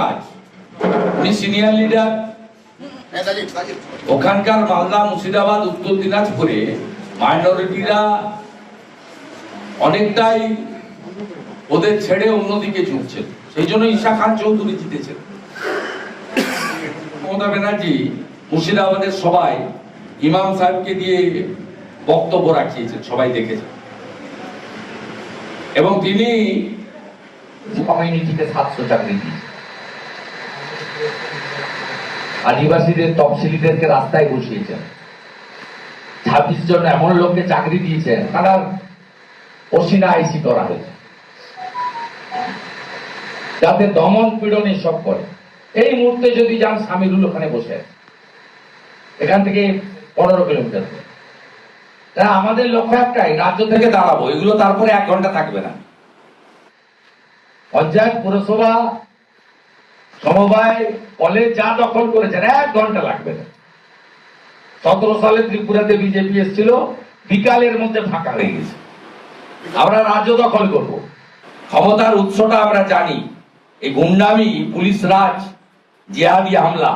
কাজ। উনি senior leader ওখানকার মালদা মুর্শিদাবাদ উত্তর দিনাজপুরে মাইনরিটিরা অনেকটাই ওদের ছেড়ে অন্যদিকে ঝুঁকছে। সেই জন্য ঈশা খান চৌধুরী জিতেছেন মমতা ব্যানার্জি মুর্শিদাবাদের সবাই ইমাম সাহেবকে দিয়ে বক্তব্য রাখিয়েছেন সবাই দেখেছে এবং তিনি কমিউনিটিতে সাতশো চাকরি আদিবাসীদের তফসিলিদেরকে রাস্তায় বসিয়েছেন। ছাব্বিশ জন এমন লোককে চাকরি দিয়েছেন, তারা অসিনা আইসি করা হয়েছে। যাতে দমন পীড়ন সব করে। এই মুহূর্তে যদি যান সামিরুল ওখানে বসে এখান থেকে পনেরো কিলোমিটার দূরে। তা আমাদের লক্ষ্য একটাই, রাজ্য থেকে দাঁড়াবো। এগুলো তারপরে এক ঘণ্টা থাকবে না। পঞ্চায়েত, পুরসভা সমবায় কলেজ যা দখল করেছেন, এক ঘণ্টা লাগবে না। সতেরো সালে ত্রিপুরাতে বিজেপি এসেছিল, বিকালের মধ্যে ফাঁকা হয়ে গেছে। আমরা রাজ্য দখল করব। ক্ষমতার উৎসটা আমরা জানি। এই গুন্ডামি পুলিশ রাজ, জিহাদি হামলা